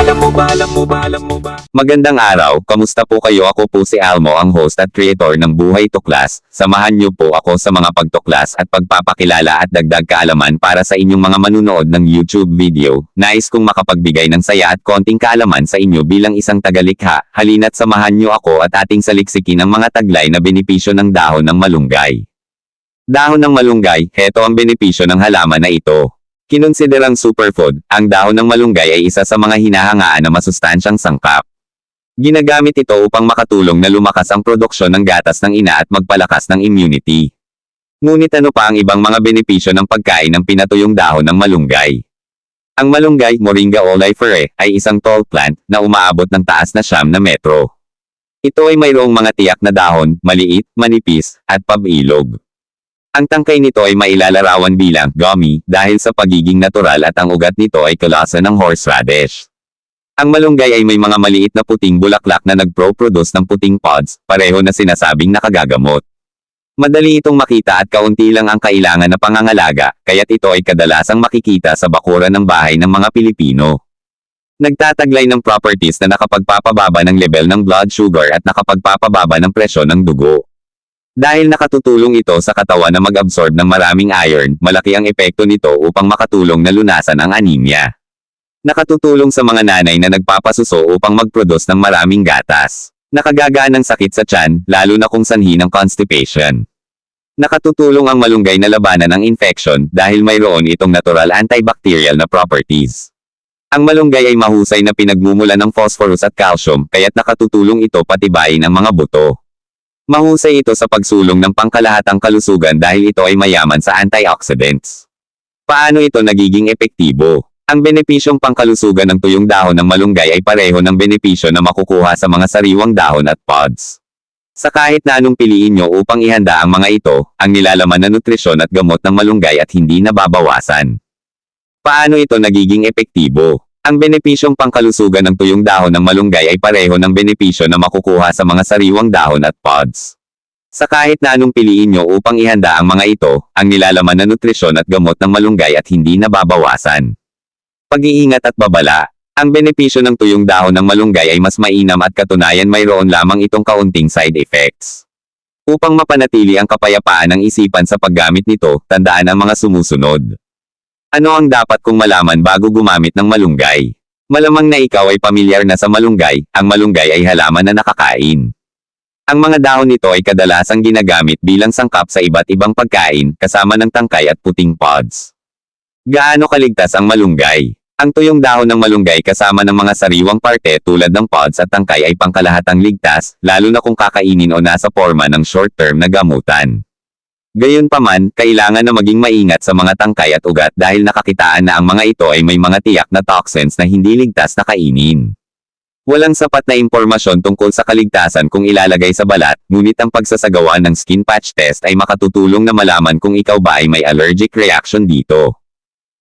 Alam mo ba, alam mo ba, alam mo ba? Magandang araw, kamusta po kayo? Ako po si Almo, ang host at creator ng Buhay Tuklas. Samahan niyo po ako sa mga pagtuklas at pagpapakilala at dagdag kaalaman para sa inyong mga manunood ng YouTube video. Nais kong makapagbigay ng saya at konting kaalaman sa inyo bilang isang tagalikha. Halina't samahan niyo ako at ating saliksikin ang mga taglay na benepisyo ng dahon ng malunggay. Dahon ng malunggay, heto ang benepisyo ng halaman na ito. Kinonsiderang superfood, ang dahon ng malunggay ay isa sa mga hinahangaan na masustansyang sangkap. Ginagamit ito upang makatulong na lumakas ang produksyon ng gatas ng ina at magpalakas ng immunity. Ngunit ano pa ang ibang mga benepisyo ng pagkain ng pinatuyong dahon ng malunggay? Ang malunggay, Moringa oleiferae, ay isang tall plant na umaabot ng taas na siyam na metro. Ito ay mayroong mga tiyak na dahon, maliit, manipis, at pabilog. Ang tangkay nito ay mailalarawan bilang gummy dahil sa pagiging natural at ang ugat nito ay kalasa ng horseradish. Ang malunggay ay may mga maliit na puting bulaklak na nagpro-produce ng puting pods, pareho na sinasabing nakagagamot. Madali itong makita at kaunti lang ang kailangan na pangangalaga, kaya't ito ay kadalasang makikita sa bakuran ng bahay ng mga Pilipino. Nagtataglay ng properties na nakapagpapababa ng level ng blood sugar at nakapagpapababa ng presyon ng dugo. Dahil nakatutulong ito sa katawan na mag-absorb ng maraming iron, malaki ang epekto nito upang makatulong na lunasan ang anemia. Nakatutulong sa mga nanay na nagpapasuso upang mag-produce ng maraming gatas. Nakagagaan ng sakit sa tiyan, lalo na kung sanhi ng constipation. Nakatutulong ang malunggay na labanan ng infection dahil mayroon itong natural antibacterial na properties. Ang malunggay ay mahusay na pinagmumula ng phosphorus at calcium, kaya't nakatutulong ito patibayin ang mga buto. Mahusay ito sa pagsulong ng pangkalahatang kalusugan dahil ito ay mayaman sa antioxidants. Paano ito nagiging epektibo? Ang benepisyong pangkalusugan ng tuyong dahon ng malunggay ay pareho ng benepisyo na makukuha sa mga sariwang dahon at pods. Sa kahit na anong piliin nyo upang ihanda ang mga ito, ang nilalaman na nutrisyon at gamot ng malunggay at hindi nababawasan. Paano ito nagiging epektibo? Ang benepisyong pangkalusugan ng tuyong dahon ng malunggay ay pareho ng benepisyo na makukuha sa mga sariwang dahon at pods. Sa kahit na anong piliin nyo upang ihanda ang mga ito, ang nilalaman na nutrisyon at gamot ng malunggay at hindi nababawasan. Pag-iingat at babala. Ang benepisyo ng tuyong dahon ng malunggay ay mas mainam at katunayan mayroon lamang itong kaunting side effects. Upang mapanatili ang kapayapaan ng isipan sa paggamit nito, tandaan ang mga sumusunod. Ano ang dapat kong malaman bago gumamit ng malunggay? Malamang na ikaw ay pamilyar na sa malunggay, ang malunggay ay halaman na nakakain. Ang mga dahon nito ay kadalasang ginagamit bilang sangkap sa iba't ibang pagkain, kasama ng tangkay at puting pods. Gaano kaligtas ang malunggay? Ang tuyong dahon ng malunggay kasama ng mga sariwang parte tulad ng pods at tangkay ay pangkalahatang ligtas, lalo na kung kakainin o nasa forma ng short-term na gamutan. Gayunpaman, kailangan na maging maingat sa mga tangkay at ugat dahil nakakitaan na ang mga ito ay may mga tiyak na toxins na hindi ligtas na kainin. Walang sapat na impormasyon tungkol sa kaligtasan kung ilalagay sa balat, ngunit ang pagsasagawa ng skin patch test ay makatutulong na malaman kung ikaw ba ay may allergic reaction dito.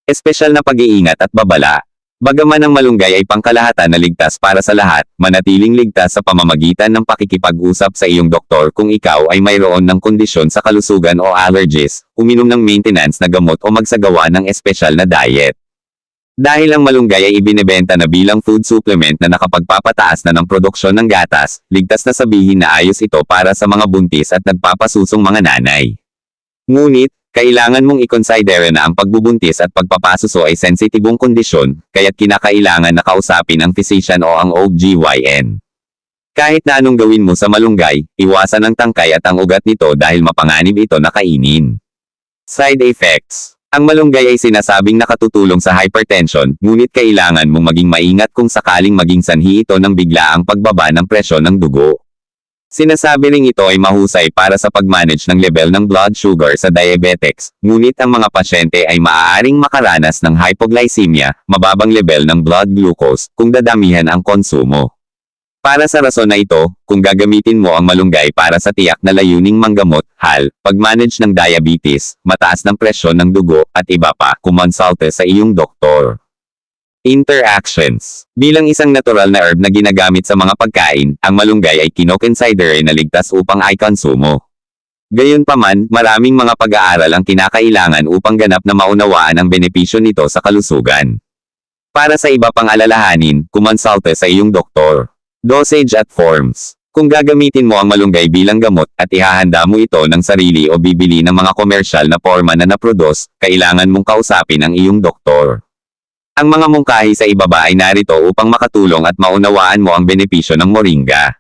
Espesyal na pag-iingat at babala. Bagaman ang malunggay ay pangkalahatan na ligtas para sa lahat, manatiling ligtas sa pamamagitan ng pakikipag-usap sa iyong doktor kung ikaw ay mayroon ng kondisyon sa kalusugan o allergies, uminom ng maintenance na gamot o magsagawa ng espesyal na diet. Dahil ang malunggay ay ibinebenta na bilang food supplement na nakapagpapataas na ng produksyon ng gatas, ligtas na sabihin na ayos ito para sa mga buntis at nagpapasusong mga nanay. Ngunit, kailangan mong i-consider na ang pagbubuntis at pagpapasuso ay sensitibong kondisyon, kaya't kinakailangan na kausapin ang physician o ang OBGYN. Kahit na anong gawin mo sa malunggay, iwasan ang tangkay at ang ugat nito dahil mapanganib ito na kainin. Side effects Ang malunggay ay sinasabing nakatutulong sa hypertension, ngunit kailangan mong maging maingat kung sakaling maging sanhi ito ng biglaang pagbaba ng presyon ng dugo. Sinasabi ring ito ay mahusay para sa pag-manage ng level ng blood sugar sa diabetics, ngunit ang mga pasyente ay maaaring makaranas ng hypoglycemia, mababang level ng blood glucose, kung dadamihan ang konsumo. Para sa rason na ito, kung gagamitin mo ang malunggay para sa tiyak na layuning manggamot, hal, pag-manage ng diabetes, mataas ng presyon ng dugo, at iba pa, kumonsulte sa iyong doktor. Interactions Bilang isang natural na herb na ginagamit sa mga pagkain, ang malunggay ay kinoconsider ay naligtas upang ay konsumo. Gayunpaman, maraming mga pag-aaral ang kinakailangan upang ganap na maunawaan ang benepisyo nito sa kalusugan. Para sa iba pang alalahanin, kumonsulte sa iyong doktor. Dosage at forms. Kung gagamitin mo ang malunggay bilang gamot at ihahanda mo ito ng sarili o bibili ng mga komersyal na forma na naproduce, kailangan mong kausapin ang iyong doktor. Ang mga mungkahi sa ibaba ay narito upang makatulong at maunawaan mo ang benepisyo ng moringa.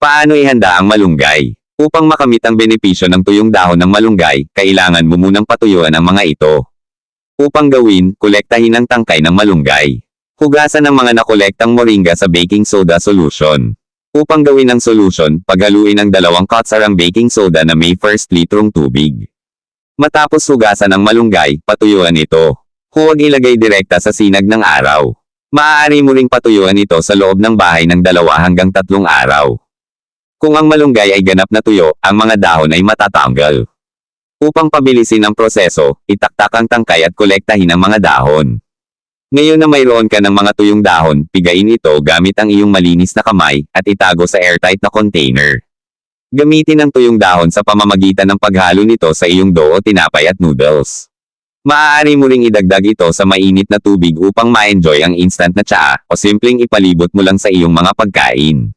Paano ihanda ang malunggay? Upang makamit ang benepisyo ng tuyong dahon ng malunggay, kailangan mo munang patuyuan ang mga ito. Upang gawin, kolektahin ang tangkay ng malunggay. Hugasan ang mga nakolektang moringa sa baking soda solution. Upang gawin ang solution, paghaluin ang dalawang kutsarang baking soda na may first litrong tubig. Matapos hugasan ang malunggay, patuyuan ito. Huwag ilagay direkta sa sinag ng araw. Maaari mo ring patuyuan ito sa loob ng bahay ng dalawa hanggang tatlong araw. Kung ang malunggay ay ganap na tuyo, ang mga dahon ay matatanggal. Upang pabilisin ang proseso, itaktak ang tangkay at kolektahin ang mga dahon. Ngayon na mayroon ka ng mga tuyong dahon, pigain ito gamit ang iyong malinis na kamay, at itago sa airtight na container. Gamitin ang tuyong dahon sa pamamagitan ng paghalo nito sa iyong dough o tinapay at noodles. Maaari mo ring idagdag ito sa mainit na tubig upang ma-enjoy ang instant na tsaa, o simpleng ipalibot mo lang sa iyong mga pagkain.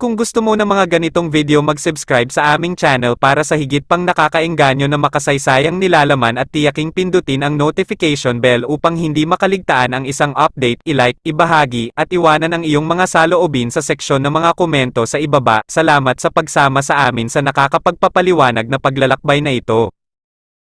Kung gusto mo ng mga ganitong video mag-subscribe sa aming channel para sa higit pang nakakaengganyo na makasaysayang nilalaman at tiyaking pindutin ang notification bell upang hindi makaligtaan ang isang update, i-like, ibahagi, at iwanan ang iyong mga saloobin sa seksyon ng mga komento sa ibaba. Salamat sa pagsama sa amin sa nakakapagpapaliwanag na paglalakbay na ito.